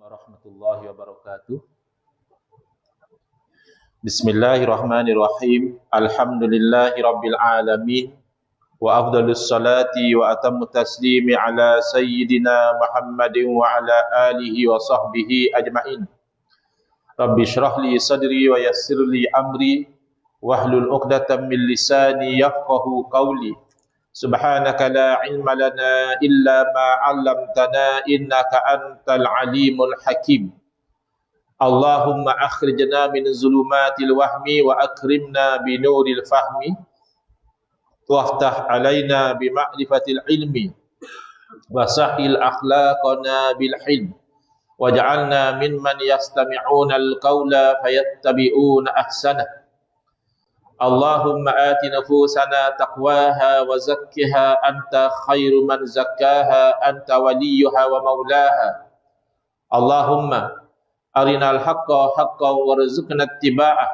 warahmatullahi wabarakatuh. Bismillahirrahmanirrahim. Alhamdulillahi rabbil alamin. Wa afdalus salati wa atammu taslimi ala sayyidina Muhammadin wa ala alihi wa sahbihi ajma'in. Rabbi syrah li sadri wa yassir li amri wahlul 'uqdatam min lisani yafqahu qawli. Subhanaka la ilma lana illa ma 'allamtana innaka antal alimul hakim. Allahumma akhrijna min zulumatil wahmi wa akrimna bi nuril fahmi. Waftah alaina bi ma'rifatil ilmi. Wa sahil akhlaqana bil hilm waj'alna اللهم آت نفوسنا تقواها وزكها أنت خير من زكاها أنت وليها ومولاها. اللهم أرنا الحق حقا وارزقنا اتباعه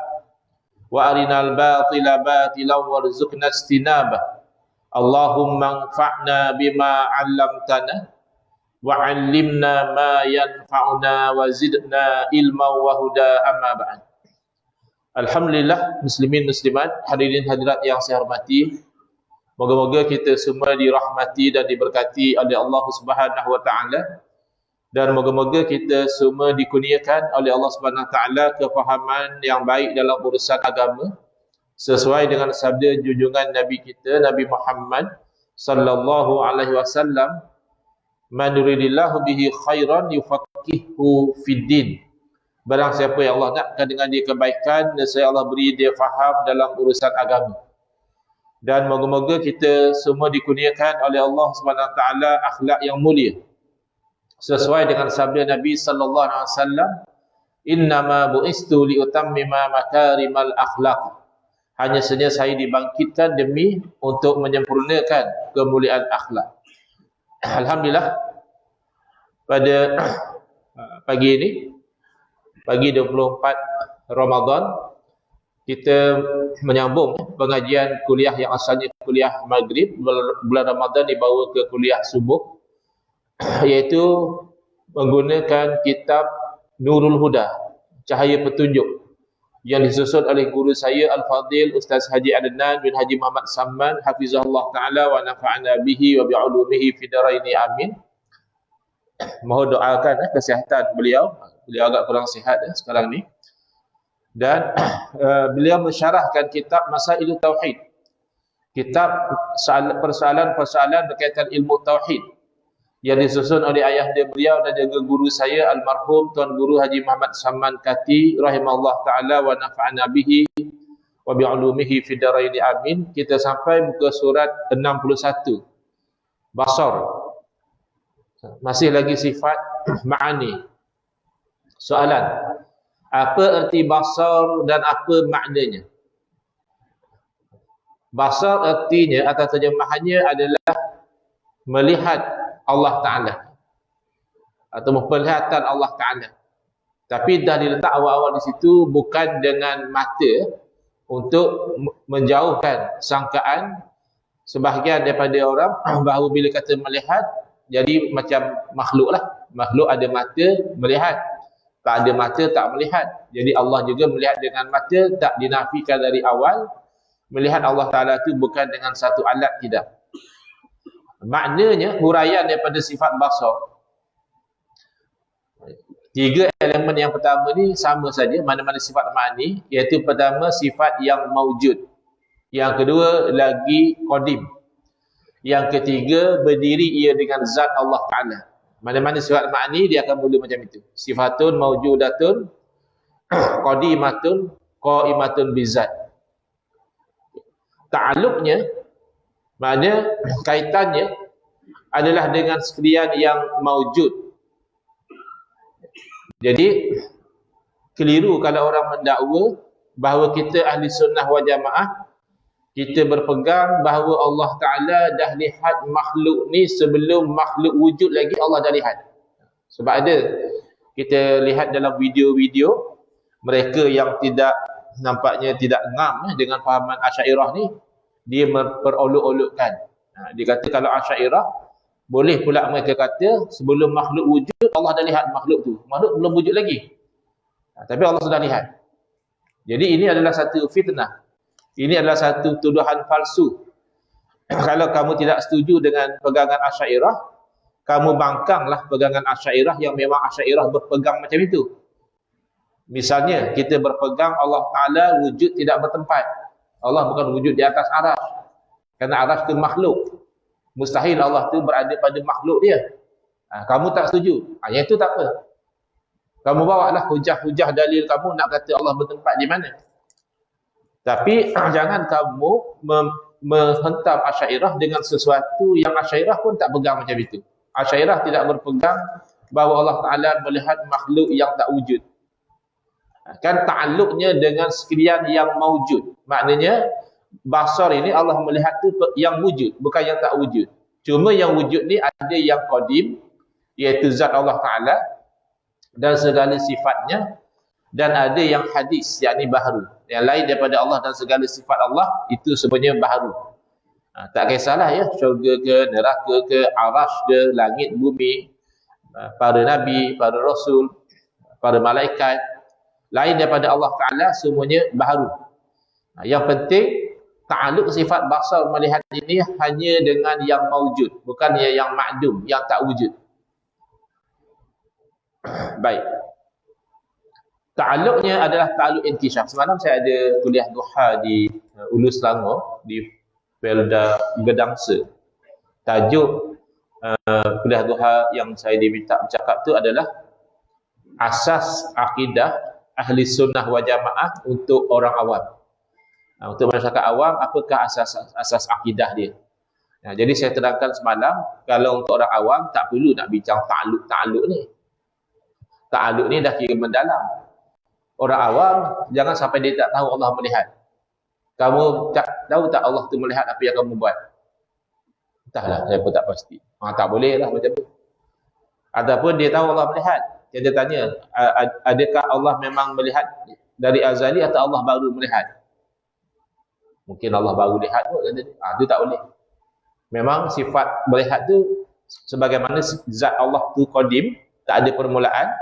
وأرنا الباطل باطلا وارزقنا اجتنابه. اللهم انفعنا بما علمتنا وعلمنا ما ينفعنا وزدنا علما وهدى أما بعد. Alhamdulillah muslimin muslimat hadirin hadirat yang saya hormati. Moga-moga kita semua dirahmati dan diberkati oleh Allah Subhanahu wa taala. Dan moga-moga kita semua dikurniakan oleh Allah Subhanahu taala kefahaman yang baik dalam urusan agama. Sesuai dengan sabda junjungan Nabi kita Nabi Muhammad sallallahu alaihi wasallam man yuridillahu bihi khairan yufaqihu fid din Barang siapa yang Allah nakkan dengan dia kebaikan, saya Allah beri dia faham dalam urusan agama. Dan moga-moga kita semua dikurniakan oleh Allah taala akhlak yang mulia. Sesuai dengan sabda Nabi sallallahu alaihi wasallam, "Innama bu'istu liutammima makarimal akhlaq." Hanya saja saya dibangkitkan demi untuk menyempurnakan kemuliaan akhlak. Alhamdulillah pada pagi ini pagi 24 Ramadan kita menyambung pengajian kuliah yang asalnya kuliah maghrib. Bulan Ramadan dibawa ke kuliah subuh. Iaitu menggunakan kitab Nurul Huda Cahaya Petunjuk yang disusun oleh guru saya Al-Fadil Ustaz Haji Adnan bin Haji Muhammad Samman hafizahullah taala wa nafa'ana bihi wa bi'ulumihi fi daraini amin. Mohon doakan eh, kesihatan beliau beliau agak kurang sihat ya, sekarang ni. Dan uh, beliau mensyarahkan kitab Masailu Tauhid. Kitab persoalan-persoalan berkaitan ilmu tauhid. Yang disusun oleh ayah dia beliau dan juga guru saya almarhum tuan guru Haji Muhammad Saman Kati rahimahullah taala wa nafa'ana bihi wa bi'ulumihi fi daraini amin. Kita sampai muka surat 61 Basar. Masih lagi sifat ma'ani Soalan. Apa erti basar dan apa maknanya? Basar ertinya atau terjemahannya adalah melihat Allah Ta'ala. Atau penglihatan Allah Ta'ala. Tapi dah diletak awal-awal di situ bukan dengan mata untuk menjauhkan sangkaan sebahagian daripada orang bahawa bila kata melihat jadi macam makhluk lah. Makhluk ada mata melihat tak ada mata tak melihat. Jadi Allah juga melihat dengan mata tak dinafikan dari awal. Melihat Allah Taala itu bukan dengan satu alat tidak. Maknanya huraian daripada sifat basar. Tiga elemen yang pertama ni sama saja mana-mana sifat makni. Iaitu pertama sifat yang maujud yang kedua lagi qadim. Yang ketiga berdiri ia dengan zat Allah Taala mana-mana sifat makni dia akan mula macam itu. Sifatun maujudatun qadimatun qaimatun bizat. Ta'alluqnya maknanya kaitannya adalah dengan sekalian yang maujud. Jadi keliru kalau orang mendakwa bahawa kita ahli sunnah wal jamaah kita berpegang bahawa Allah Ta'ala dah lihat makhluk ni sebelum makhluk wujud lagi Allah dah lihat. Sebab ada kita lihat dalam video-video mereka yang tidak nampaknya tidak ngam eh, dengan fahaman Asyairah ni dia memperolok-olokkan. Ha, dia kata kalau Asyairah Boleh pula mereka kata sebelum makhluk wujud Allah dah lihat makhluk tu. Makhluk belum wujud lagi. Ha, tapi Allah sudah lihat. Jadi ini adalah satu fitnah. Ini adalah satu tuduhan palsu. Kalau kamu tidak setuju dengan pegangan Asy'ariyah, kamu bangkanglah pegangan Asy'ariyah yang memang Asy'ariyah berpegang macam itu. Misalnya kita berpegang Allah Taala wujud tidak bertempat. Allah bukan wujud di atas aras. Karena aras itu makhluk. Mustahil Allah tu berada pada makhluk dia. Ha, kamu tak setuju. Ha, yang itu tak apa. Kamu bawa lah hujah-hujah dalil kamu nak kata Allah bertempat di mana. Tapi jangan kamu menghentam Asyairah dengan sesuatu yang Asyairah pun tak pegang macam itu. Asyairah tidak berpegang bahawa Allah Ta'ala melihat makhluk yang tak wujud. Kan ta'aluknya dengan sekalian yang mawujud. Maknanya, basar ini Allah melihat tu yang wujud, bukan yang tak wujud. Cuma yang wujud ni ada yang qadim, iaitu zat Allah Ta'ala, dan segala sifatnya dan ada yang hadis yakni baharu. Yang lain daripada Allah dan segala sifat Allah itu sebenarnya baharu. Ha, tak kisahlah ya. Syurga ke neraka ke arash ke langit bumi ha, para nabi para rasul para malaikat. Lain daripada Allah Taala semuanya baharu. Ha, yang penting ta'aluk sifat basar melihat ini hanya dengan yang maujud bukan yang ma'dum yang tak wujud. Baik. Ta'alluqnya adalah ta'alluq intisyaf. Semalam saya ada kuliah duha di uh, Ulu Selangor di Pelda Gedangsa. Tajuk uh, kuliah duha yang saya diminta bercakap tu adalah asas akidah ahli sunnah wa jamaah untuk orang awam. Uh, untuk masyarakat awam, apakah asas asas akidah dia? Nah, jadi saya terangkan semalam, kalau untuk orang awam, tak perlu nak bincang ta'aluk-ta'aluk ni ta'aluk ni dah kira mendalam. Orang awam, jangan sampai dia tak tahu Allah melihat. Kamu tak tahu tak Allah tu melihat apa yang kamu buat? Entahlah, saya pun tak pasti. Ha, tak boleh lah macam tu. Ataupun dia tahu Allah melihat. Dia tanya, adakah Allah memang melihat dari azali atau Allah baru melihat? Mungkin Allah baru lihat pun. Ha, tu tak boleh. Memang sifat melihat tu sebagaimana zat Allah tu kodim, tak ada permulaan,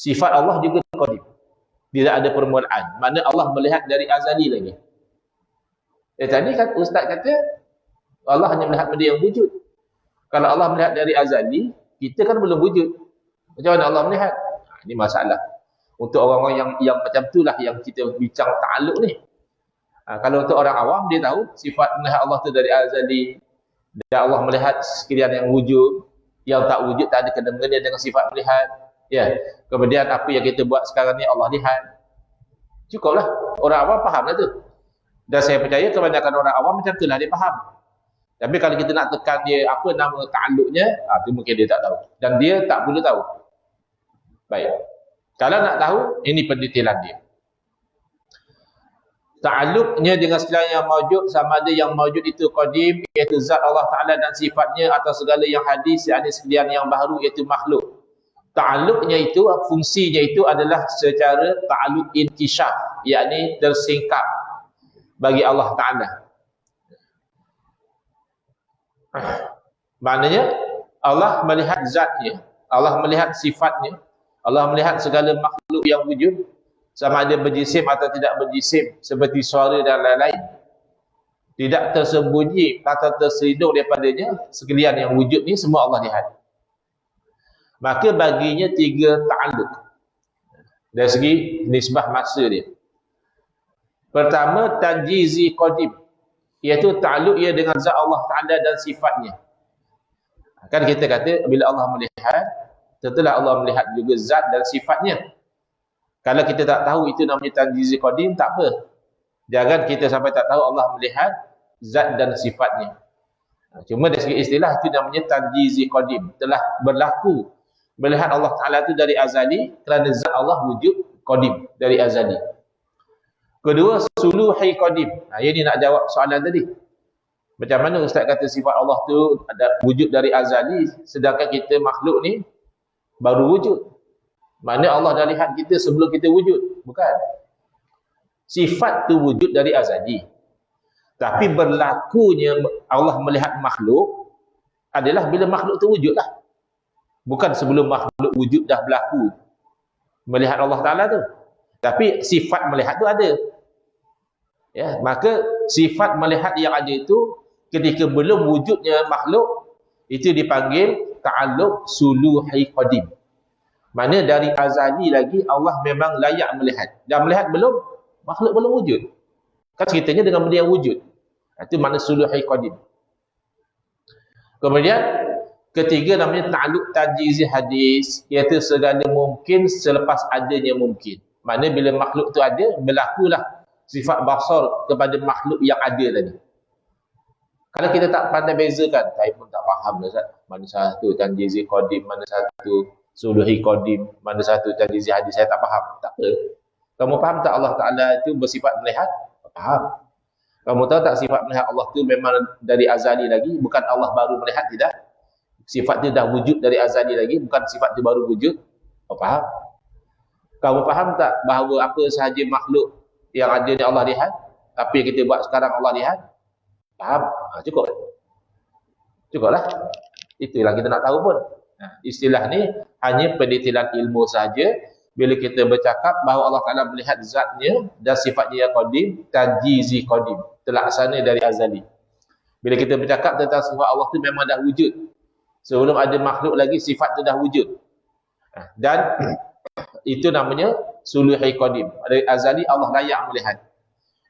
Sifat Allah juga qadim. Tidak ada permulaan. Mana Allah melihat dari azali lagi. Eh tadi kan ustaz kata Allah hanya melihat benda yang wujud. Kalau Allah melihat dari azali, kita kan belum wujud. Macam mana Allah melihat? Ha, ini masalah. Untuk orang-orang yang yang macam itulah yang kita bincang ta'aluk ni. Ha, kalau untuk orang awam, dia tahu sifat melihat Allah tu dari azali. Dan Allah melihat sekalian yang wujud. Yang tak wujud tak ada kena mengena dengan sifat melihat. Ya. Kemudian apa yang kita buat sekarang ni Allah lihat. Cukuplah. Orang awam fahamlah tu. Dan saya percaya kebanyakan orang awam macam itulah dia faham. Tapi kalau kita nak tekan dia apa nama ta'aluknya, ah tu mungkin dia tak tahu. Dan dia tak boleh tahu. Baik. Kalau nak tahu, ini pendetailan dia. Ta'aluknya dengan segala yang maujud sama ada yang maujud itu qadim iaitu zat Allah Taala dan sifatnya atau segala yang hadis yakni sekalian yang baru iaitu makhluk ta'alluqnya itu fungsinya itu adalah secara ta'alluq intisyaf yakni tersingkap bagi Allah taala. Maknanya Allah melihat zatnya Allah melihat sifatnya Allah melihat segala makhluk yang wujud sama ada berjisim atau tidak berjisim seperti suara dan lain-lain. Tidak tersembunyi atau terselindung daripadanya sekalian yang wujud ni semua Allah lihat maka baginya tiga ta'aluk dari segi nisbah masa dia. Pertama tanjizi qadim. Iaitu ta'aluk ia dengan zat Allah Ta'ala dan sifatnya. Kan kita kata bila Allah melihat tentulah Allah melihat juga zat dan sifatnya. Kalau kita tak tahu itu namanya tanjizi qadim tak apa. Jangan kita sampai tak tahu Allah melihat zat dan sifatnya. Cuma dari segi istilah itu namanya tanjizi qadim. Telah berlaku melihat Allah Ta'ala itu dari azali kerana zat Allah wujud qadim dari azali. Kedua suluhi qadim. Nah, ini nak jawab soalan tadi. Macam mana ustaz kata sifat Allah tu ada wujud dari azali sedangkan kita makhluk ni baru wujud? Mana Allah dah lihat kita sebelum kita wujud? Bukan. Sifat tu wujud dari azali. Tapi berlakunya Allah melihat makhluk adalah bila makhluk tu wujudlah. Bukan sebelum makhluk wujud dah berlaku melihat Allah Taala tu. Tapi sifat melihat tu ada. Ya, maka sifat melihat yang ada itu ketika belum wujudnya makhluk itu dipanggil ta'alluq suluhi qadim. Mana dari azali lagi Allah memang layak melihat. Dan melihat belum makhluk belum wujud. Kan ceritanya dengan benda yang wujud. Itu makna suluhi qadim. Kemudian ketiga namanya ta'alluq tajizi hadis iaitu segala mungkin selepas adanya mungkin. Mana bila makhluk tu ada berlakulah sifat basar kepada makhluk yang ada tadi. Kalau kita tak pandai bezakan, saya pun tak faham Ustaz. Mana satu tanjizi qadim, mana satu suluhi qadim, mana satu tanjizi hadis saya tak faham. Tak apa. Kamu faham tak Allah Taala itu bersifat melihat? Faham. Kamu tahu tak sifat melihat Allah tu memang dari azali lagi, bukan Allah baru melihat tidak? Sifat dia dah wujud dari azali lagi, bukan sifat dia baru wujud. Kau faham? Kamu faham tak bahawa apa sahaja makhluk yang ada ni Allah lihat, tapi kita buat sekarang Allah lihat? Faham? Ha, cukup. Cukuplah. Itulah kita nak tahu pun. Ha, istilah ni hanya pendetilan ilmu saja bila kita bercakap bahawa Allah Taala melihat zatnya dan sifatnya yang qadim tajizi qadim terlaksana dari azali bila kita bercakap tentang sifat Allah tu memang dah wujud sebelum ada makhluk lagi sifat tu dah wujud ha, dan itu namanya suluhi qadim dari azali Allah layak melihat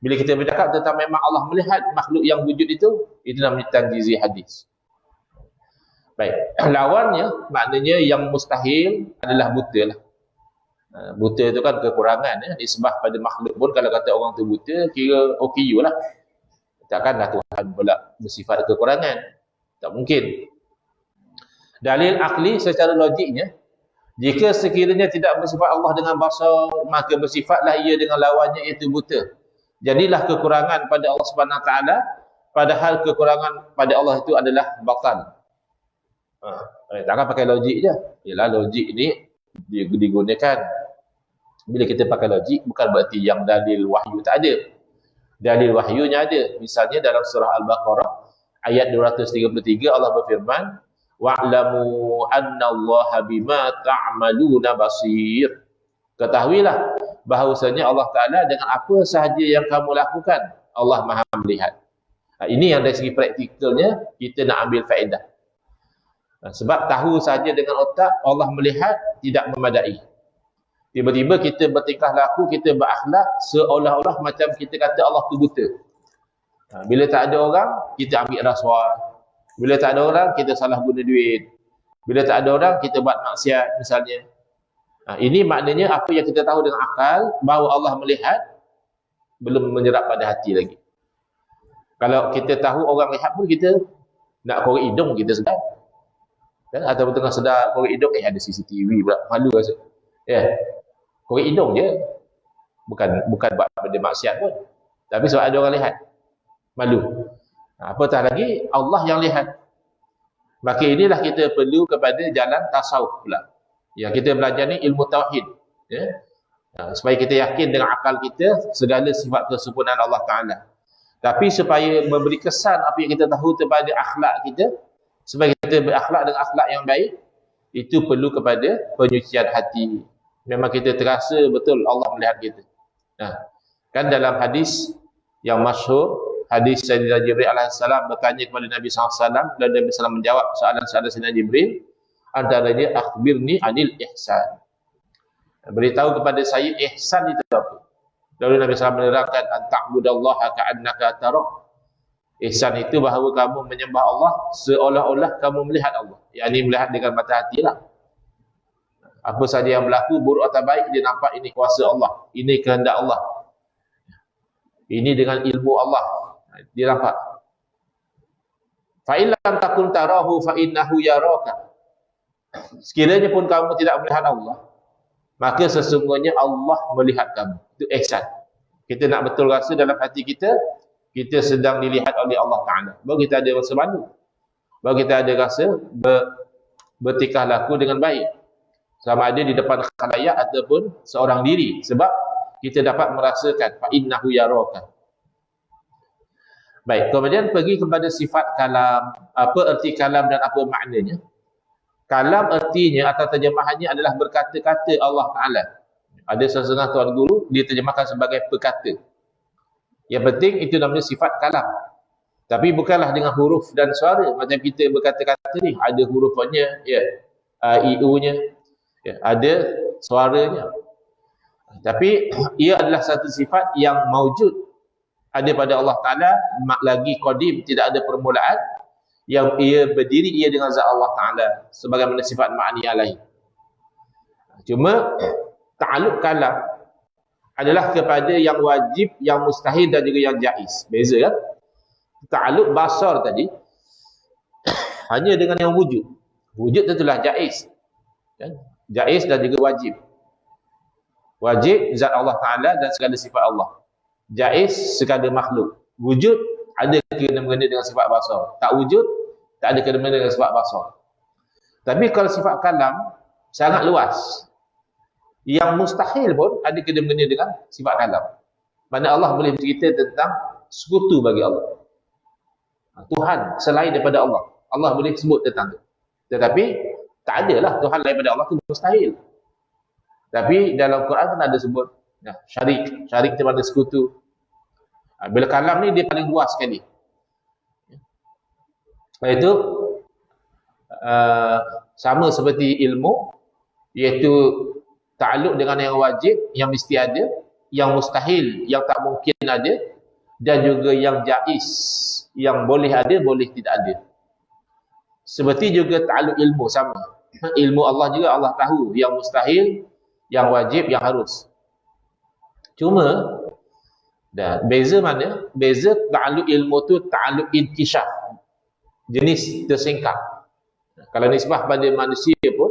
bila kita bercakap tentang memang Allah melihat makhluk yang wujud itu itu namanya tajizi hadis baik lawannya maknanya yang mustahil adalah buta lah Ha, buta itu kan kekurangan ya. Disembah pada makhluk pun kalau kata orang tu buta, kira OKU lah. Takkanlah Tuhan pula bersifat kekurangan. Tak mungkin. Dalil akli secara logiknya, jika sekiranya tidak bersifat Allah dengan basar, maka bersifatlah ia dengan lawannya iaitu buta. Jadilah kekurangan pada Allah Subhanahu Taala, padahal kekurangan pada Allah itu adalah batal. Ha, takkan pakai logik je. Yalah logik ni digunakan bila kita pakai logik bukan berarti yang dalil wahyu tak ada dalil wahyunya ada misalnya dalam surah al-baqarah ayat 233 Allah berfirman wa'lamu annallaha bima ta'maluna basir ketahuilah bahawasanya Allah taala dengan apa sahaja yang kamu lakukan Allah Maha melihat ini yang dari segi praktikalnya kita nak ambil faedah sebab tahu saja dengan otak Allah melihat tidak memadai. Tiba-tiba kita bertingkah laku, kita berakhlak seolah-olah macam kita kata Allah tu buta. Ha, bila tak ada orang, kita ambil rasuah. Bila tak ada orang, kita salah guna duit. Bila tak ada orang, kita buat maksiat misalnya. Ha, ini maknanya apa yang kita tahu dengan akal, bahawa Allah melihat, belum menyerap pada hati lagi. Kalau kita tahu orang lihat pun, kita nak korek hidung, kita sedar kan ataupun tengah sedar korek hidung eh ada CCTV pula. Malu rasa. Ya. Korek hidung je. Bukan bukan buat benda maksiat pun. Tapi sebab ada orang lihat malu apatah lagi? Allah yang lihat. Maka inilah kita perlu kepada jalan tasawuf pula. Yang kita belajar ni ilmu tauhid ya. Ha, supaya kita yakin dengan akal kita segala sifat kesempurnaan Allah Taala. Tapi supaya memberi kesan apa yang kita tahu kepada akhlak kita supaya kita berakhlak dengan akhlak yang baik itu perlu kepada penyucian hati. Memang kita terasa betul Allah melihat kita. Nah kan dalam hadis yang masyhur hadis Sayyidina Jibril AS bertanya kepada Nabi SAW dan Nabi SAW menjawab soalan-soalan Sayyidina Jibril antaranya akhbirni anil ihsan beritahu kepada saya ihsan itu apa lalu Nabi SAW menerangkan anta'budallaha ka'annaka tarah Ihsan itu bahawa kamu menyembah Allah seolah-olah kamu melihat Allah. Yang ini melihat dengan mata hati lah. Apa saja yang berlaku, buruk atau baik, dia nampak ini kuasa Allah. Ini kehendak Allah. Ini dengan ilmu Allah. Dia nampak. Fa'ilam takun tarahu fa'innahu yaraka. Sekiranya pun kamu tidak melihat Allah, maka sesungguhnya Allah melihat kamu. Itu ihsan. Kita nak betul rasa dalam hati kita, kita sedang dilihat oleh Allah Ta'ala. Baru kita ada rasa malu. Baru kita ada rasa ber, bertikah laku dengan baik. Sama ada di depan khalayak ataupun seorang diri. Sebab kita dapat merasakan. Fa'innahu yaraka. Baik, kemudian pergi kepada sifat kalam, apa erti kalam dan apa maknanya. Kalam ertinya atau terjemahannya adalah berkata-kata Allah Ta'ala. Ada sesetengah tuan guru, dia terjemahkan sebagai perkata. Yang penting itu namanya sifat kalam. Tapi bukanlah dengan huruf dan suara. Macam kita berkata-kata ni, ada hurufnya, ya, uh, IU-nya, ya, ada suaranya. Tapi ia adalah satu sifat yang maujud ada pada Allah Ta'ala lagi kodim tidak ada permulaan. Yang ia berdiri ia dengan zat Allah Ta'ala. Sebagaimana sifat ma'ani alaih cuma ta'aluk kalam adalah kepada yang wajib, yang mustahil dan juga yang jais beza kan? Ta'aluk basar tadi hanya dengan yang wujud. Wujud tentulah jais kan? jais dan juga wajib. Wajib zat Allah Ta'ala dan segala sifat Allah jais sekadar makhluk. Wujud ada kena-mengena dengan sifat basar tak wujud tak ada kena-mengena dengan sifat basar tapi kalau sifat kalam sangat luas. Yang mustahil pun ada kena-mengena dengan sifat kalam. Mana Allah boleh bercerita tentang sekutu bagi Allah. Tuhan selain daripada Allah. Allah boleh sebut tentang itu tetapi tak adalah Tuhan lain daripada Allah itu mustahil. Tapi dalam Quran kan ada sebut ya, syarik. Syarik itu mana sekutu. Ha, bila kalam ni dia paling luas sekali. Lepas itu uh, sama seperti ilmu iaitu takluk dengan yang wajib yang mesti ada, yang mustahil yang tak mungkin ada dan juga yang jais yang boleh ada boleh tidak ada. Seperti juga takluk ilmu sama. Ilmu Allah juga Allah tahu yang mustahil, yang wajib, yang harus. Cuma dan beza mana? Beza ta'aluk ilmu tu ta'aluk intisyaf. Jenis tersingkap. Kalau nisbah pada manusia pun,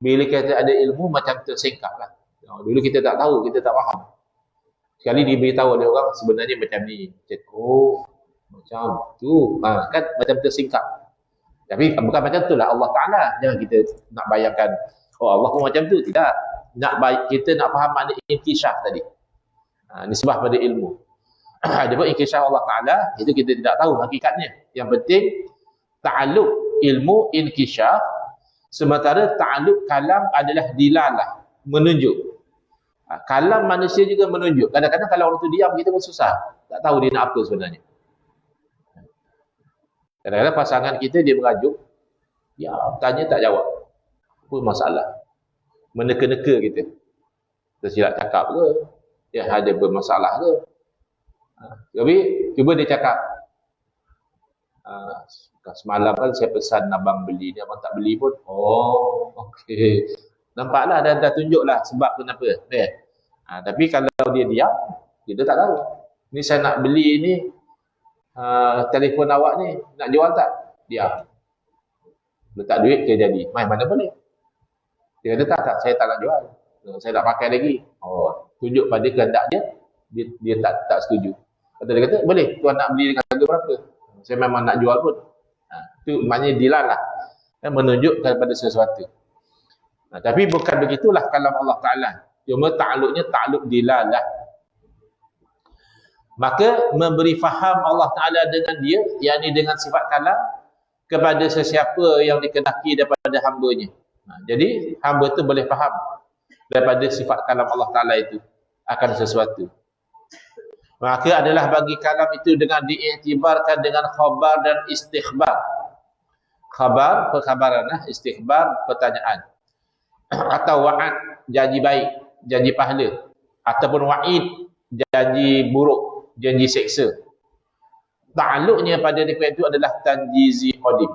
bila kita ada ilmu macam tersingkap lah. Dulu kita tak tahu, kita tak faham. Sekali diberitahu oleh orang sebenarnya macam ni. Oh, macam tu. Ha, kan macam tersingkap. Tapi bukan macam tu lah Allah Ta'ala. Jangan kita nak bayangkan, oh Allah pun macam tu. Tidak. Nak baik kita nak faham makna intisyaf tadi. Ha, nisbah pada ilmu. Ada pun inkisah Allah Ta'ala, itu kita tidak tahu hakikatnya. Yang penting, ta'aluk ilmu inkisah, sementara ta'aluk kalam adalah dilalah, menunjuk. Ha, kalam manusia juga menunjuk. Kadang-kadang kalau orang tu diam, kita pun susah. Tak tahu dia nak apa sebenarnya. Kadang-kadang pasangan kita, dia merajuk, ya, tanya tak jawab. Apa masalah? Meneka-neka kita. Tersilap cakap ke? Dia ada bermasalah ke? Ha. tapi cuba dia cakap. Ha, semalam kan saya pesan abang beli ni abang tak beli pun. Oh okey. Nampaklah dah, dah tunjuklah sebab kenapa. Eh. ha, tapi kalau dia diam kita tak tahu. Ni saya nak beli ni uh, telefon awak ni nak jual tak? Diam. Letak duit ke jadi. Mai mana boleh? Dia kata tak, tak saya tak nak jual. Saya nak pakai lagi. Oh tunjuk pada kehendak dia, dia, dia tak tak setuju. Kata dia kata, boleh, tuan nak beli dengan harga berapa? Saya memang nak jual pun. Ha, itu maknanya dilal lah. Dan menunjukkan pada sesuatu. Ha, tapi bukan begitulah kalam Allah Ta'ala. Cuma ta'aluknya ta'aluk dilal lah. Maka memberi faham Allah Ta'ala dengan dia, yakni dengan sifat kalam, kepada sesiapa yang dikenaki daripada hambanya. Ha, jadi, hamba tu boleh faham daripada sifat kalam Allah Ta'ala itu akan sesuatu. Maka adalah bagi kalam itu dengan diiktibarkan dengan khabar dan istikhbar. Khabar, perkhabaran, istikhbar, pertanyaan. Atau wa'ad, janji baik, janji pahala. Ataupun wa'id, janji buruk, janji seksa. Ta'aluknya pada nikmat itu adalah tanjizi qadim.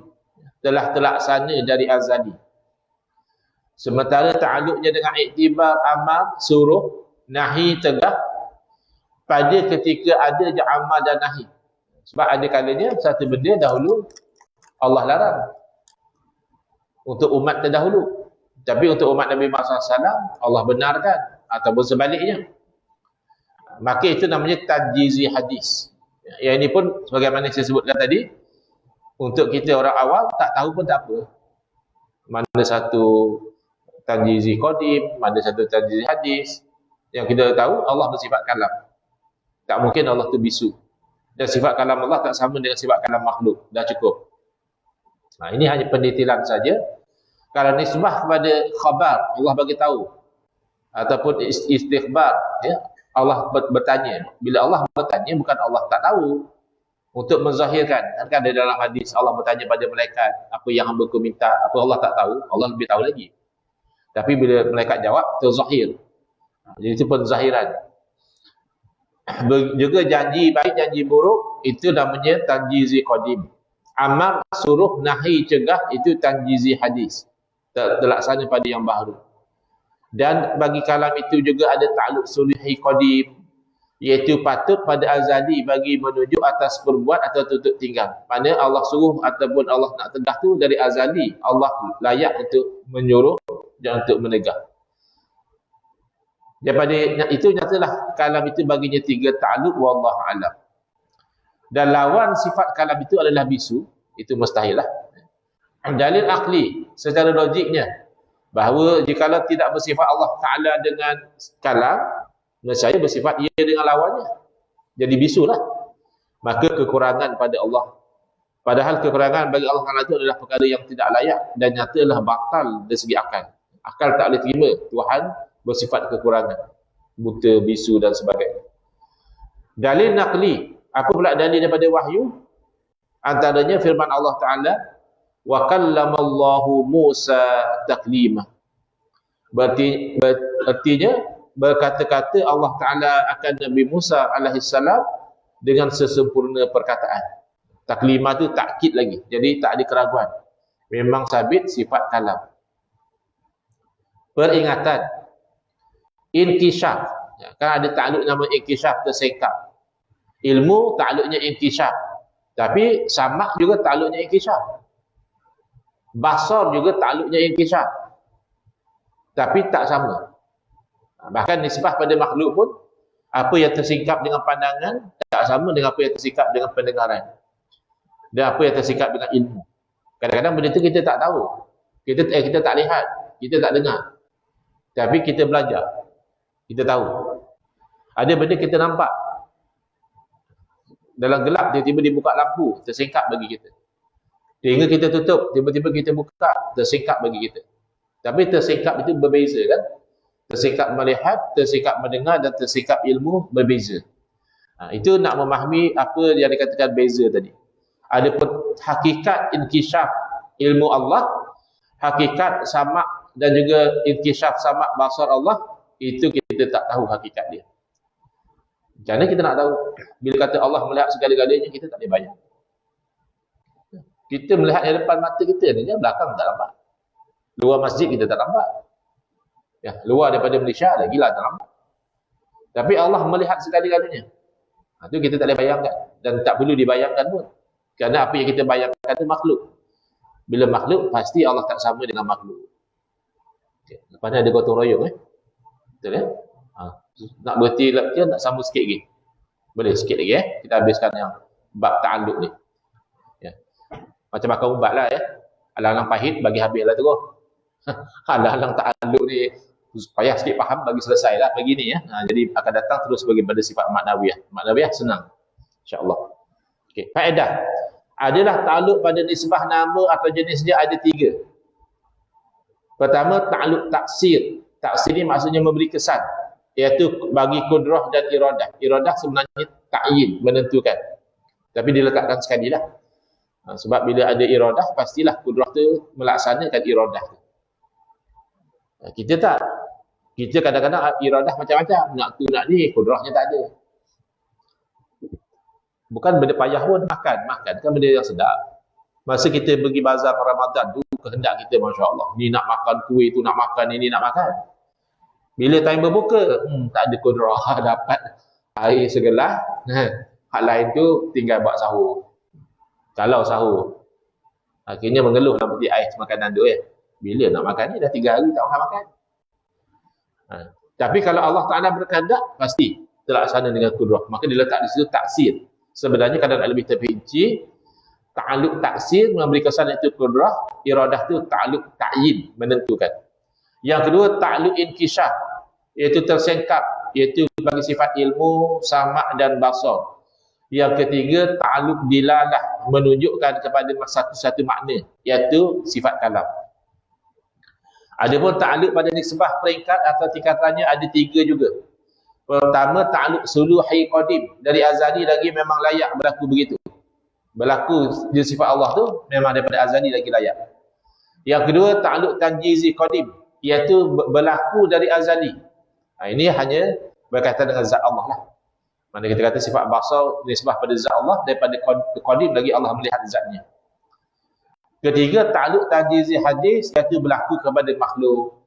Telah terlaksana dari azali. Sementara ta'aluknya dengan iktibar amal, suruh, nahi, tegak pada ketika ada je amal dan nahi. Sebab ada kalanya satu benda dahulu Allah larang untuk umat terdahulu. Tapi untuk umat Nabi Muhammad SAW, Allah benarkan ataupun sebaliknya. Maka itu namanya tajizi hadis. Yang ini pun sebagaimana saya sebutkan tadi, untuk kita orang awal tak tahu pun tak apa. Mana satu tanjizi qadim, mana satu tanjizi hadis. Yang kita tahu Allah bersifat kalam. Tak mungkin Allah tu bisu. Dan sifat kalam Allah tak sama dengan sifat kalam makhluk. Dah cukup. Nah, ini hanya pendetilan saja. Kalau nisbah kepada khabar, Allah bagi tahu. Ataupun istighbar, ya, Allah bertanya. Bila Allah bertanya, bukan Allah tak tahu. Untuk menzahirkan. Kan ada dalam hadis, Allah bertanya pada malaikat, apa yang hamba ku minta, apa Allah tak tahu, Allah lebih tahu lagi. Tapi bila malaikat jawab, terzahir. Jadi itu penzahiran. Juga janji baik, janji buruk, itu namanya tanjizi qadim. Amar, suruh, nahi, cegah, itu tanjizi hadis. Terlaksana pada yang baru. Dan bagi kalam itu juga ada ta'luk sulihi qadim. Iaitu patut pada azali bagi menunjuk atas perbuat atau tutup tinggal. Mana Allah suruh ataupun Allah nak tegas tu dari azali. Allah layak untuk menyuruh untuk menegah. Daripada itu nyatalah kalam itu baginya tiga ta'aluk wallahu alam. Dan lawan sifat kalam itu adalah bisu, itu mustahil lah. Dalil akli secara logiknya bahawa jika tidak bersifat Allah Taala dengan kalam, saya bersifat ia dengan lawannya. Jadi bisulah. Maka kekurangan pada Allah Padahal kekurangan bagi Allah Taala itu adalah perkara yang tidak layak dan nyatalah batal dari segi akal akal tak boleh terima Tuhan bersifat kekurangan. Buta, bisu dan sebagainya. Dalil naqli. Apa pula dalil daripada wahyu? Antaranya firman Allah Ta'ala wa kallamallahu Musa taklima. Berarti artinya berkata-kata Allah Ta'ala akan Nabi Musa alaihissalam dengan sesempurna perkataan. Taklima tu takkid lagi. Jadi tak ada keraguan. Memang sabit sifat kalam peringatan. Inkishaf. Ya, kan ada takluk nama inkishaf tersingkap ilmu takluknya inkishaf. Tapi samak juga takluknya inkishaf. Basar juga takluknya inkishaf. Tapi tak sama. Bahkan nisbah pada makhluk pun apa yang tersingkap dengan pandangan tak sama dengan apa yang tersingkap dengan pendengaran. Dan apa yang tersingkap dengan ilmu. Kadang-kadang benda itu kita tak tahu. Kita eh, kita tak lihat. Kita tak dengar tapi kita belajar. Kita tahu. Ada benda kita nampak. Dalam gelap, tiba-tiba dibuka lampu. Tersingkap bagi kita. Sehingga kita tutup, tiba-tiba kita buka. Tersingkap bagi kita. Tapi tersingkap itu berbeza kan? Tersingkap melihat, tersingkap mendengar dan tersingkap ilmu berbeza. Ha, itu nak memahami apa yang dikatakan beza tadi. Ada hakikat inkishaf ilmu Allah, hakikat sama dan juga inkishaf samak basar Allah itu kita tak tahu hakikat dia. Macam mana kita nak tahu? Bila kata Allah melihat segala-galanya kita tak boleh bayang kita melihat di depan mata kita ni belakang tak nampak. Luar masjid kita tak nampak. Ya luar daripada Malaysia lagi lah tak nampak. Tapi Allah melihat segala-galanya. Itu ha, kita tak boleh bayangkan. Dan tak perlu dibayangkan pun. Kerana apa yang kita bayangkan itu makhluk. Bila makhluk pasti Allah tak sama dengan makhluk Ni ada gotong royong eh. Betul ya? Ha. Nak berhenti latihan nak sambung sikit lagi. Boleh sikit lagi eh. Kita habiskan yang bab ta'aluk ni. Ya. Macam makan ubat lah ya. Alang-alang pahit bagi habis lah terus. Alang-alang ta'aluk ni payah sikit faham bagi selesai lah pagi ni ya. Ha, jadi akan datang terus bagi pada sifat maknawiyah. Maknawiyah senang. InsyaAllah. Okay. Faedah. Adalah ta'aluk pada nisbah nama atau jenis dia ada tiga. Pertama, ta'luk taksir. Taksir ni maksudnya memberi kesan. Iaitu bagi kudrah dan iradah. Iradah sebenarnya ta'yin, menentukan. Tapi diletakkan sekali lah. Ha, sebab bila ada iradah, pastilah kudrah tu melaksanakan iradah tu. Ha, kita tak. Kita kadang-kadang iradah macam-macam. Nak tu, nak ni, kudrahnya tak ada. Bukan benda payah pun makan. Makan kan benda yang sedap. Masa kita pergi bazar Ramadan tu, kehendak kita Masya Allah. Ni nak makan kuih tu, nak makan ini, nak makan. Bila time berbuka, hmm, tak ada kudrah dapat air segelas. Hal lain tu tinggal buat sahur. Kalau sahur. Akhirnya mengeluh nak peti air makanan tu ya. Bila nak makan ni, dah tiga hari tak makan-makan. Ha. Tapi kalau Allah Ta'ala berkehendak, pasti terlaksana dengan kudrah. Maka dia letak di situ taksir. Sebenarnya kadang lebih terperinci, ta'aluk taksir memberi kesan itu kudrah iradah tu ta'aluk ta'yin menentukan yang kedua ta'aluk inkishah iaitu tersengkap iaitu bagi sifat ilmu sama dan basar Yang ketiga, ta'aluk dilalah menunjukkan kepada satu-satu makna, iaitu sifat kalam. Adapun ta'aluk pada nisbah peringkat atau tingkatannya ada tiga juga. Pertama, ta'aluk suluhi qadim. Dari azali lagi memang layak berlaku begitu. Berlaku di sifat Allah tu memang daripada azali lagi layak. Yang kedua, ta'aluk tanjizi qadim. Iaitu berlaku dari azali. Ha, ini hanya berkaitan dengan zat Allah lah. Mana kita kata sifat basar nisbah pada zat Allah daripada qadim lagi Allah melihat zatnya. Ketiga, ta'aluk tajizi hadis iaitu berlaku kepada makhluk.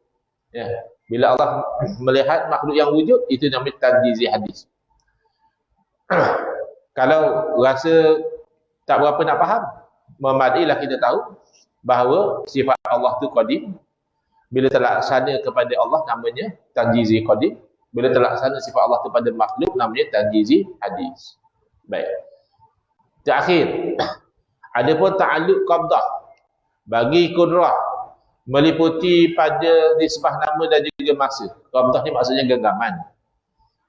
Ya. Bila Allah melihat makhluk yang wujud, itu namanya tajizi hadis. Kalau rasa tak berapa nak faham, memadilah kita tahu bahawa sifat Allah tu qadim. Bila terlaksana kepada Allah namanya tajizi qadim. Bila terlaksana sifat Allah kepada makhluk namanya tanjizi hadis. Baik. Terakhir. Ada pun ta'alluq qabdah. Bagi kudrah meliputi pada nisbah nama dan juga masa. Qabdah ni maksudnya genggaman.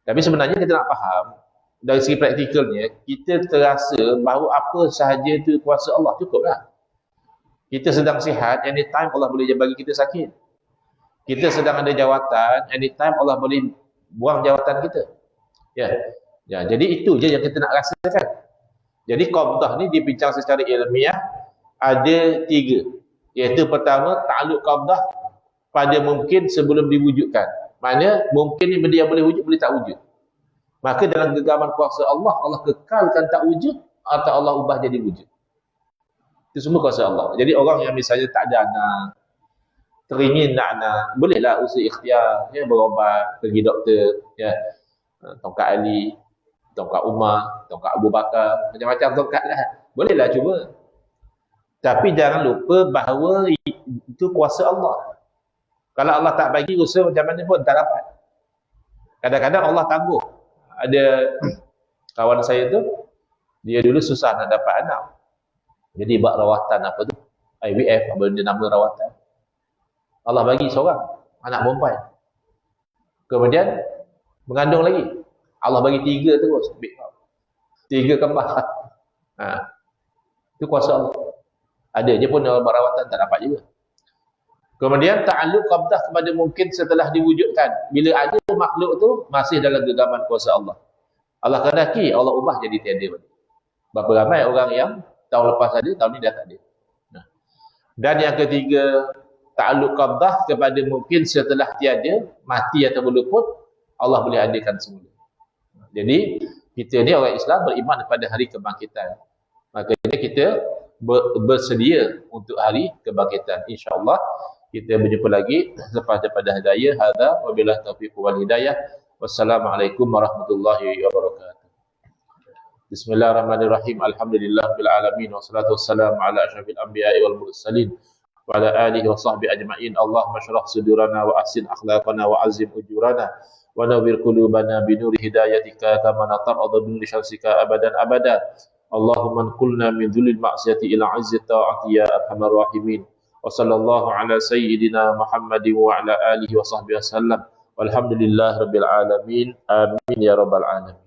Tapi sebenarnya kita nak faham dari segi praktikalnya, kita terasa bahawa apa sahaja itu kuasa Allah cukuplah. Kita sedang sihat, anytime Allah boleh bagi kita sakit. Kita sedang ada jawatan, anytime Allah boleh buang jawatan kita. Ya. Ya, jadi itu je yang kita nak rasakan. Jadi qabdah ni dibincang secara ilmiah ada tiga. Iaitu pertama, ta'aluk qabdah pada mungkin sebelum diwujudkan. Mana mungkin benda yang boleh wujud, boleh tak wujud. Maka dalam genggaman kuasa Allah, Allah kekalkan tak wujud atau Allah ubah jadi wujud. Itu semua kuasa Allah. Jadi orang yang misalnya tak ada anak, teringin nak nak bolehlah usaha ikhtiar ya berobat pergi doktor ya. Ha, tongkat Ali tongkat Umar tongkat Abu Bakar macam-macam tongkat lah. Bolehlah cuba. Tapi jangan lupa bahawa itu kuasa Allah. Kalau Allah tak bagi usaha macam mana pun tak dapat. Kadang-kadang Allah tangguh ada kawan saya tu dia dulu susah nak dapat anak jadi buat rawatan apa tu IVF apa dia nama rawatan Allah bagi seorang anak perempuan. Kemudian mengandung lagi. Allah bagi tiga terus. Tiga kembar. Ha. Itu kuasa Allah. Ada je pun perawatan tak dapat juga. Kemudian ta'aluk qabdah kepada mungkin setelah diwujudkan. Bila ada makhluk tu masih dalam genggaman kuasa Allah. Allah kehendaki Allah ubah jadi tiada. Berapa ramai orang yang tahun lepas ada, tahun ni dah tak ada. Dan yang ketiga, ta'alluq qabdah kepada mungkin setelah tiada mati atau luput Allah boleh adakan semula. Jadi kita ni orang Islam beriman kepada hari kebangkitan. Makanya kita bersedia untuk hari kebangkitan insya-Allah kita berjumpa lagi selepas daripada hidayah. Hadza wabillahi taufiq wal hidayah. Wassalamualaikum warahmatullahi wabarakatuh. Bismillahirrahmanirrahim. Alhamdulillah bil alamin. Wassalatu wassalamu ala asyrafil anbiya'i wal mursalin. Wa ala alihi wa sahbihi ajma'in. Allahumma shrah sudurana wa ahsin akhlaqana wa azim ujurana. Wa nawwir qulubana bi nuri hidayatika kama natar adu bin syamsika abadan abada Allahumma qulna min dhulil ma'siyati ila 'izzati wa ya arhamar rahimin sallallahu ala sayyidina Muhammadin wa ala alihi wa sahbihi wasallam. Walhamdulillahirabbil alamin. Amin ya rabbal alamin.